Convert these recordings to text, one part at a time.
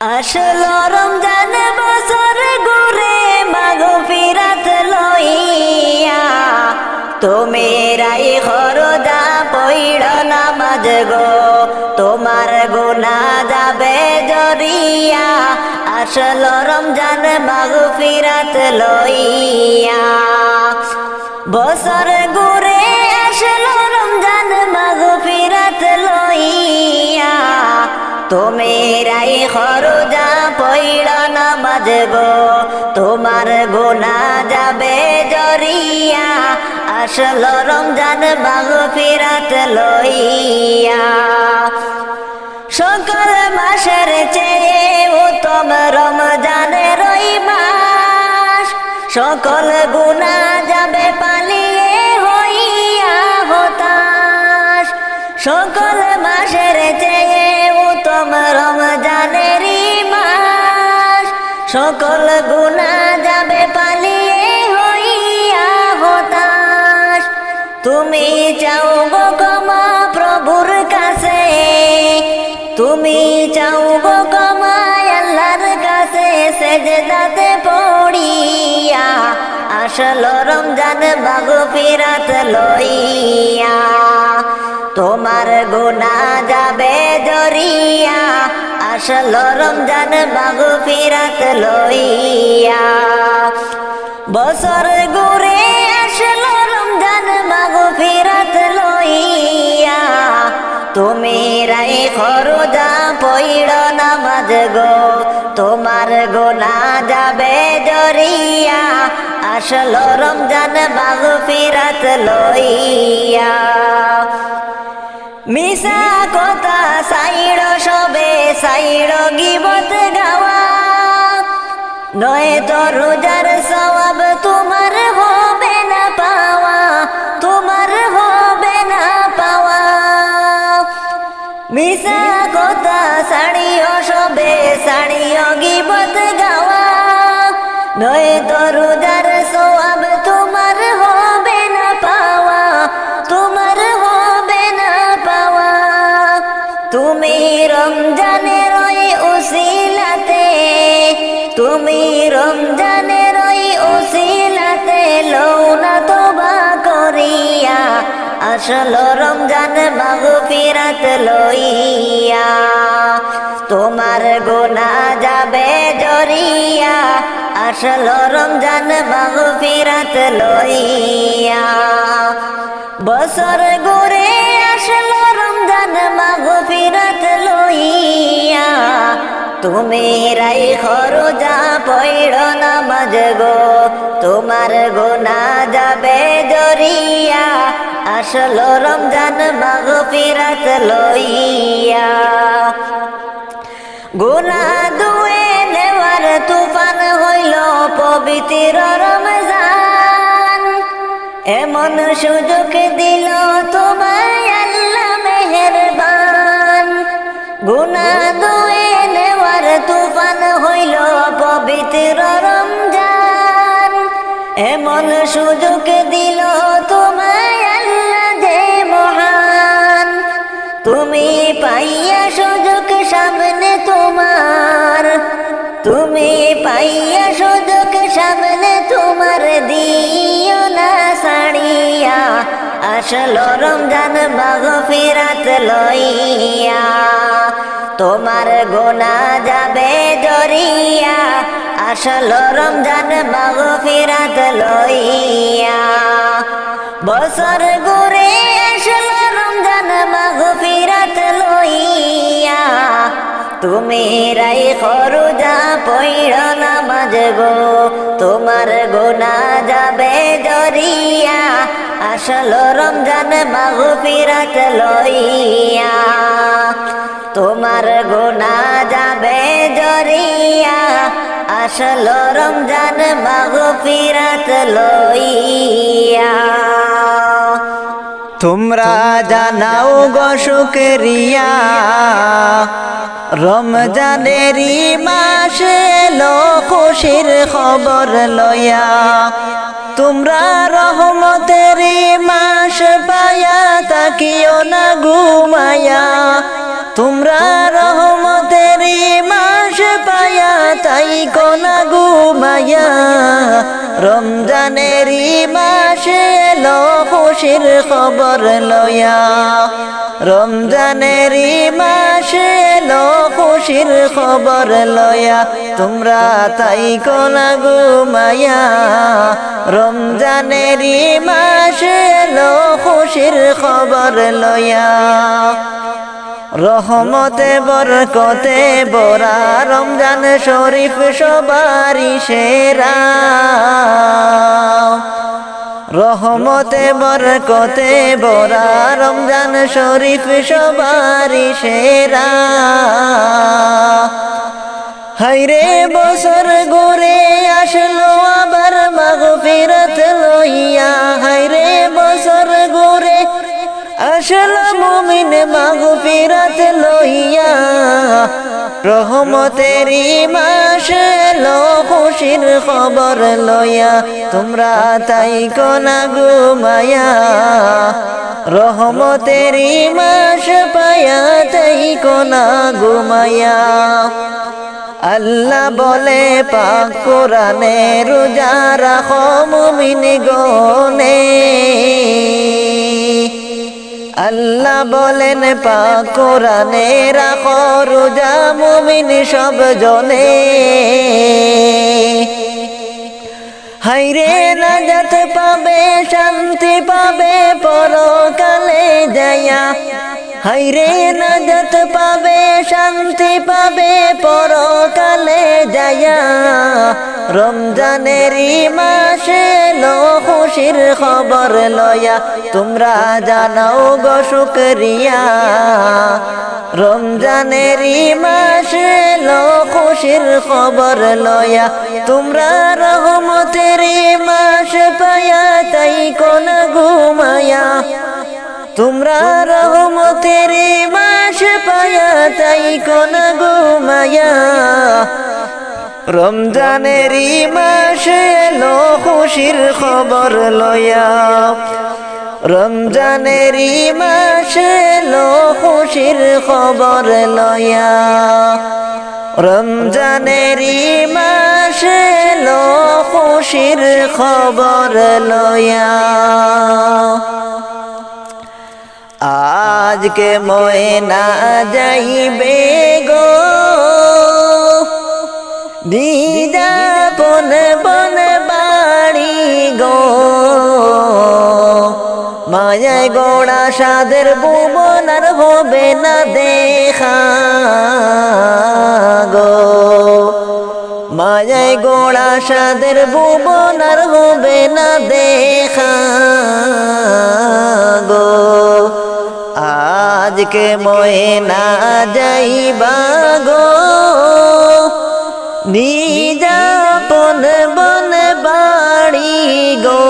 আসলো রমজান বছর ঘুরে মাগো ফিরাত লইয়া। তুমি রাই খরদা পইড় নামাজ গো, তোমার গুনা যাবে জরিয়া। আসলো রমজান মাগো ফিরাত লইয়া। বছর ঘুরে আসলো রমজান মাগো ফিরাত লইয়া। তুমি রাই পইড় নামাজ গো, তোমার গোনা যাবে জরিয়া। আসল রমজান বাগ ফিরাত লইয়া। সকল মাসের চেয়ে উত্তম রমজানের রই মাস। সকল গুণা সকল গুণা যাবে পালিয়ে হইয়া হতাশ। তুমি চাও গো ক্ষমা প্রভুর কাছে। তুমি চাও গো ক্ষমা আল্লাহর কাছে। সেজদাতে পড়িয়া আসলো রমজান বাগ ফিরাত লইয়া। তোমার গুনা যাবে জরিয়া, আসলো রমজান বাগ ফিরাত লইয়া। বছর ঘুরে আসলো রমজান মাগ ফিরাত লইয়া। তুমি রাই খরজা পইড় নামাজ গো, তোমার গোনা যাবে জরিয়া, আসলো রমজান বাগ ফিরাত লইয়া। মিশা কথা সাইড় সবে সাইড় গিবত গাওয়া। নয় তো রোজার সবাব তোমার আসলো রমজান বাগ ফিরাত লইয়া। তোমার গোনা যাবে জরিয়া। আসলো রমজান বাগ ফিরাত লইয়া। বছর ঘুরে আসলো রমজান মাগ ফিরাত লইয়া। তুমি রাই খরজা পইড় নামাজ গো। তোমার গোনা যাবে জরিয়া। আসলো রমজান মাগ ফিরাত লইয়া। গুনা দুয়ে নেওয়ার তুফান হইল পবিত্র রমজান। এমন সুযোগ দিল তোমায় আল্লাহ মেহেরবান। গুনা দুয়ে পবিত্র রমজান, এমন সুযোগ দিল তোমায় মহান। তুমি পাইয়া সুযোগ সামনে তোমার, তুমি পাইয়া সুযোগ সামনে তোমার দিও না সাড়িয়া আসলো রমজান বাগ ফিরাত লইয়া। তোমার গোনা যাবে জরিয়া। আসলো রমজান বাগ ফিরাত লইয়া। বছর ঘুরে আসলো রমজান বাগ ফিরাত লইয়া। তুমি রাই খরুজা পইড় নামাজ গো। তোমার গোনা যাবে জরিয়া। আসলো রমজান বাগ ফিরাত লইয়া। তোমার গোনা যাবে জরিয়া। আসলো রমজান বাগ ফিরাত লইয়া। তোমরা জানাও গো শুকরিয়া। রমজানেরই মাসে লো খুশির খবর লয়া তোমরা রহমতেরই মাস পায়া তাকিও না ঘুমায়া তোমরা রহমতেরই মাস পায়া, তাই কোনা ঘুমায়া রমজানেরই মাসে এলো খুশির খবর লয়া। রমজানেরই মাসে খুশির খবর লয়া। তোমরা তাই কোনা ঘুমায়া রমজানেরই মাসে এলো খুশির খবর লয়া। রহমতে বরকতে বরা রমজান শরীফ সবারই সেরা। রহমতে বরকতে বরা রমজান শরীফ সবারই সেরা। হাইরে বছর ঘুরে আসলো আবার মাগফিরাত লইয়া। হাইরে বছর আসলো মুমিন মাগফিরাত লইয়া রহমতেরই মাস খুশির খবর লইয়া, তোমরা তাই কোনা ঘুমায়া রহমতেরই মাস পায়া তাই কোনা ঘুমায়া আল্লাহ বলে, পাক কোরআনে রোজা রাখো মুমিন গনে। আল্লাহ বলেন, পাক কোরআনে রাখো, রোজা মুমিন সব জনে। হাইরে নাজাত পাবে, শান্তি পাবে, পরকালে যায়া। হাইরে নাজাত পাবে, শান্তি পাবে পরকালে যায়া। রমজানেরই মাসে লো খুশির খবর লয়া, তোমরা জানাও গো শুকরিয়া। রমজানেরই মাসে লো খুশির খবর লয়া, তোমরা রহমতেরই মাস পায়া, তাই কোন ঘুমায়া। তোমরা রহমতের মাস পায়া, তাই কোন ঘুমায়া রমজানেরই মাস এলো খুশির খবর লয়া। রমজানেরই মাস এলো খুশির খবর লয়া। রমজানেরই মাস এলো খুশির খবর লয়া। আজকে ময়না যাইবে গো। দিদা বন বন বাড়ি গো। মায়ায় গোড়া সাদের বুবনার হবে না দেখা গো। মায়ায় গোড়া সাদের বুবনার হবে না দেখা আজকে ময়না যাইবা গো? নিজাপন বন বাড়ি গো।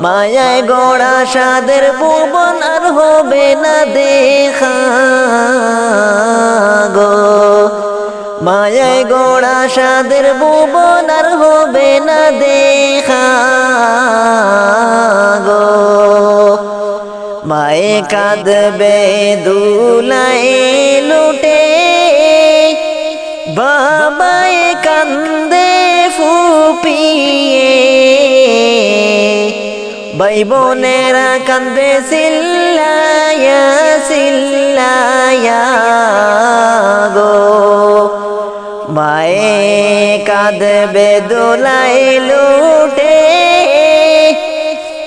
মায়ায় গোড়া সাদের ভুবন আর হবে না দেখা গো। মায়ায় গোড়া সাদের ভুবন আর হবে না দেখা কাঁদবে দুলাই লুটে। বাবায় কান্দে ফুপিয়ে। ভাই বোনেরা কান্দে সিল্লায়া সিল্লায়া গো। মায়ে কাঁদবে দোলাই লুটে।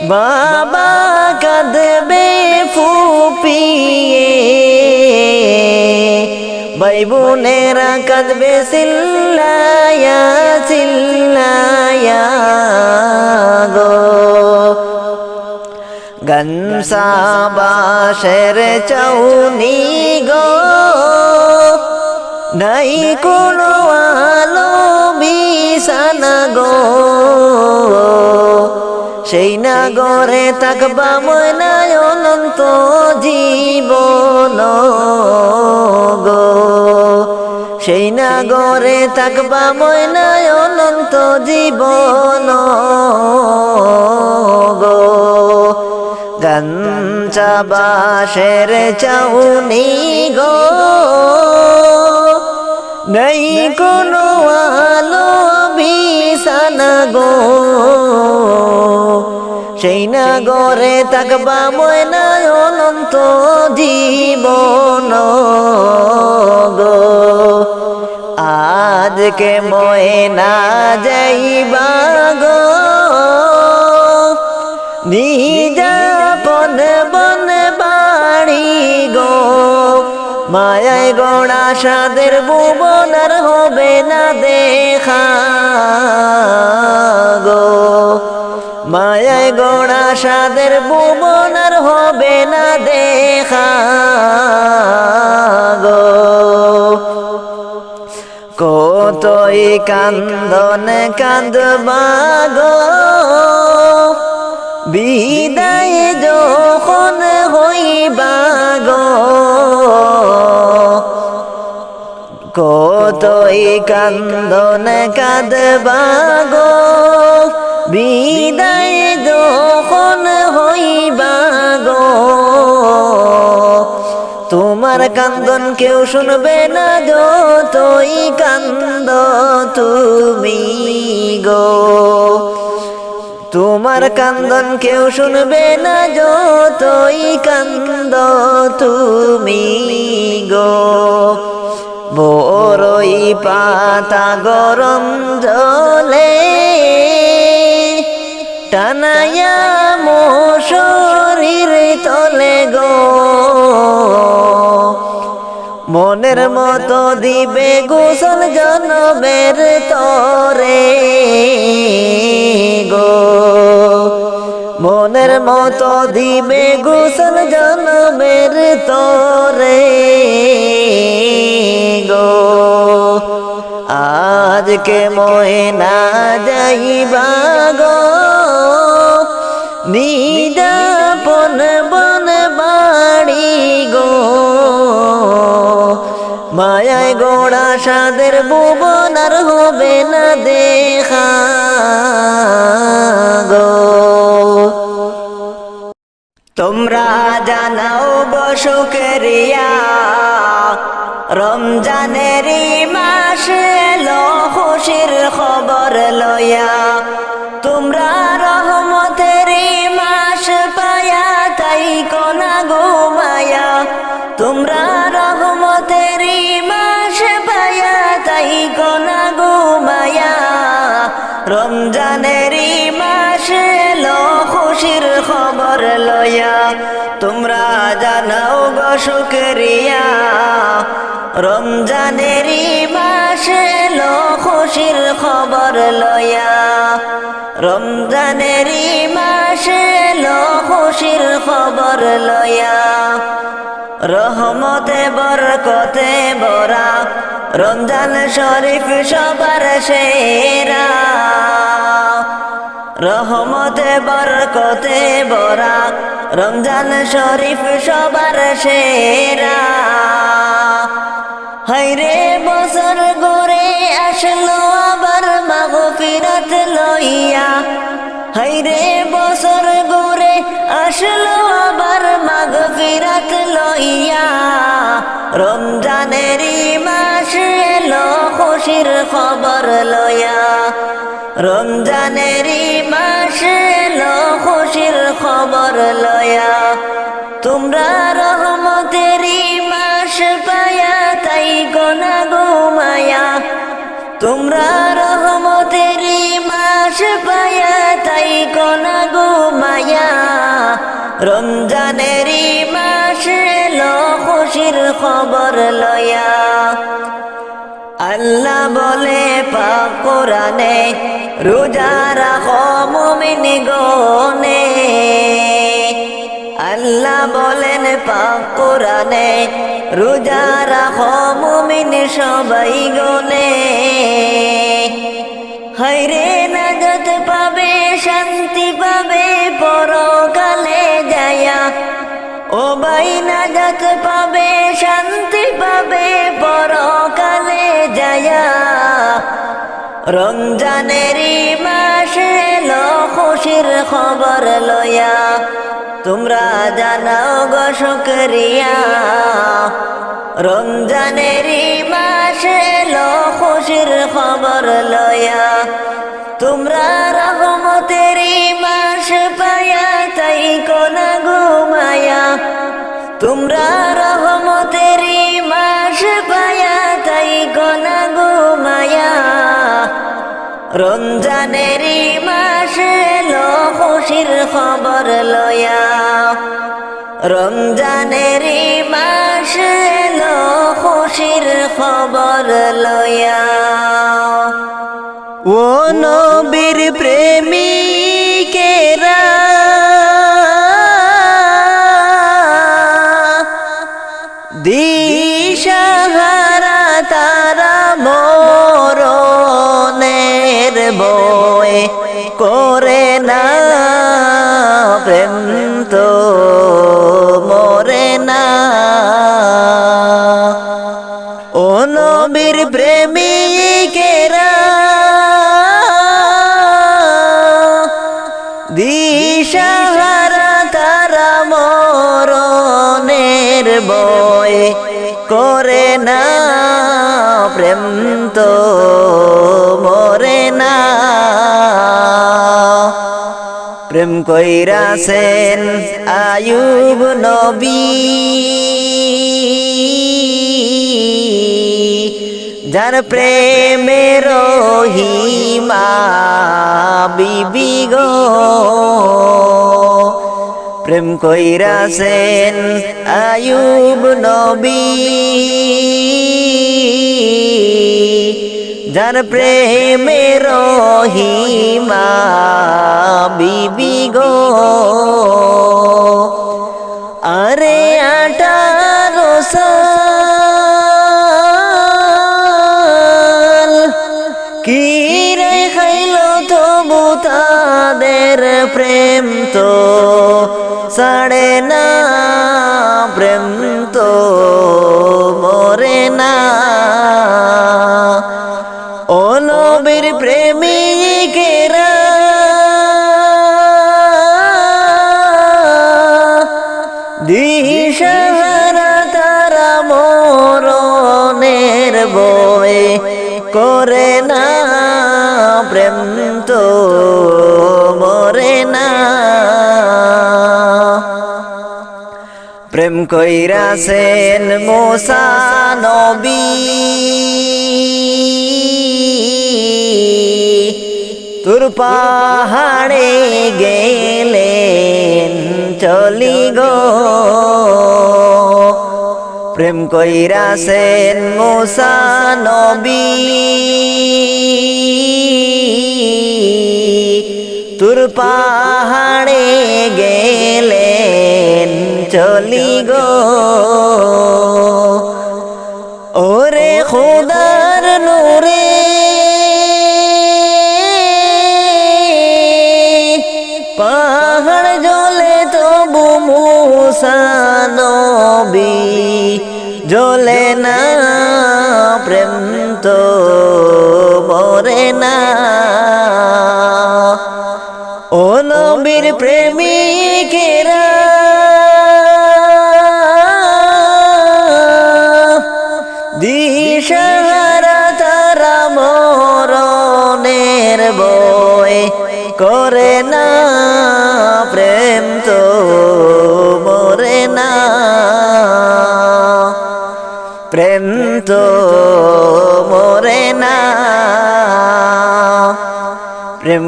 বাবা ফুপিয়ে ভাই বোনেরা কাঁদবে সিল্লায়া সিল্লায়া গো। গনসা বাসের চৌনি গো। নাই কোনো আলো বিছানা গো। সেই নাগরে থাকবা ময়নায় অনন্ত জীবন গো। সেই নাগরে থাকবা ময়নায় অনন্ত জীবন গো। গঞ্জা বাসের চাউনি গো। নেই কোনো আলো, বিছানা গো। সেই গরে তাকবা ময়নায় অনন্ত জীবন গো। আজকে ময়না যাইবা গো। নিজাপন বন বাড়ি গো। মায়ায় গোড়া সাদের ভুবনার হবে না দেখা গো। মায়ায় গোড়া সাদের ভুবনার হবে না দেখা গো। কতই কান্দন কান্দবা গো। বিদায় যখন হইবা গো। কতই কান্দন কাঁদবা গো। বিদায় যখন হইবা গো, তোমার কান্দন কেউ শুনবে না যতই কান্দ তুমি গো। তোমার কান্দন কেউ শুনবে না যতই কান্দ তুমি গো। বড়ই পাতা গরম জলে মনের মতো দিবে গোসল জনবের তরে গো। মনের মতো দিবে গোসল জনবের তরে গো। আজকে ময়না যাইবা গো নিদাপন গোড়া সাদের ভুবনার হবে না দেখা তোমরা জানাও বসুকেরিয়া রমজানের মাস লো খুশির খবর লয়া রমজানেরই মাস এলো খুশির খবর লয়া তোমরা জানাও গো শুকরিয়া। রমজানেরই মাস খুশির খবর লয়া রমজানেরই মাস এলো খুশির খবর লয়া রহমতে বরকতে বরা রমজান শরীফ সবার সেরা। রহমতে, বরকতে, বরা। রমজান শরীফ সবার সেরা। হাইরে বছর গড়ে আসলো আবার মাগো ফিরাত লইয়া। হাইরে বছর গড়ে আসলো আবার মাগ ফিরাত লইয়া। রমজানেরই মাস এলো খুশির খবর লয়া রমজানের মাস এলো খুশির খবর লয়া রমজানেরই মাস এলো, খুশির খবর লয়া। আল্লাহ বলে, পাক কোরআনে, রোজা রাখো গনে। আল্লাহ বলেন, পাক কোরআনে, রোজা রাখো মুমিন সবাই গনে। হাইরে নাজত পাবে শান্তি ও বাই নাজাত পাবে, শান্তি পাবে, পরকালে যায়া। রমজানেরই মাস এলো খুশির খবর লয়া। তোমরা জানাও গো শুকরিয়া। রমজানেরই মাস এলো খুশির খবর লয়া। তোমরা রহমতেরই মাস পায়া তোমরা রহমতেরই মাস পায়া, তাই কোনা ঘুমায়া রমজানেরই মাস এলো খবর লয়া। রমজানেরই মাস এলো খুশির খবর লয়া। ও নবীর প্রেমিকেরা বয় করে না, প্রেম তো মরে না। প্রেম কইরাছেন আয়ুব নবী। যার প্রেমের হিমা বিবি গো। প্রেম কইরাছেন আয়ুব নবী। যার প্রেমের রহিমা বিবি গো। করে না, প্রেম তো মরে না। প্রেম কইরাছেন মোসা নবী। তোর পাহাড়ে গেলেন, চলি গো। প্রেম কইরাছেন মোসা নবী। তুর পাহাড়ে গেলেন চলি গো।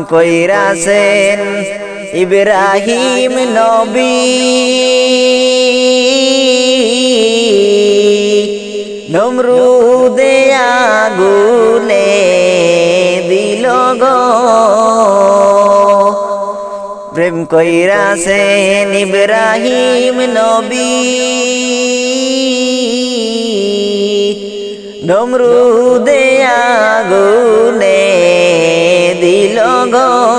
কইরাছেন ইব্রাহিম নবী। নমরুদে আগুনে দিল গো। প্রেম কইরাছেন ইব্রাহিম নবী। নমরুদে আগুনে গো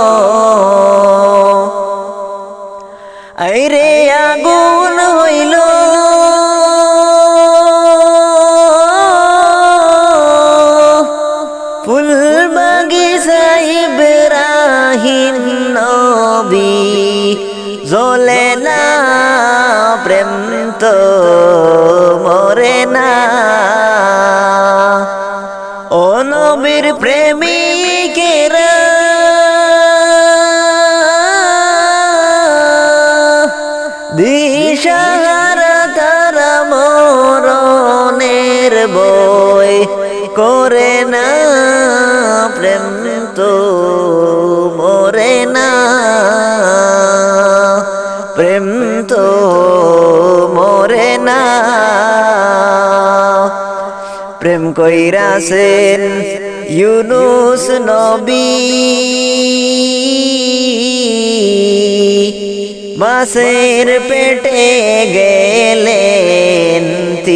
বই করে না, প্রেম তো মরে না। প্রেম তো মরে না। প্রেম কইরাছেন ইউনুস নবী। মাসের পেটে গেলেন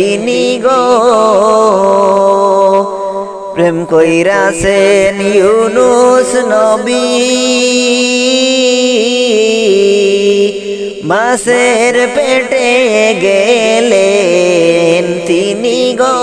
তিনি গো। প্রেম কইরাছেন ইউনুস নবী। মাসের পেটে গেলেন তিনি গো।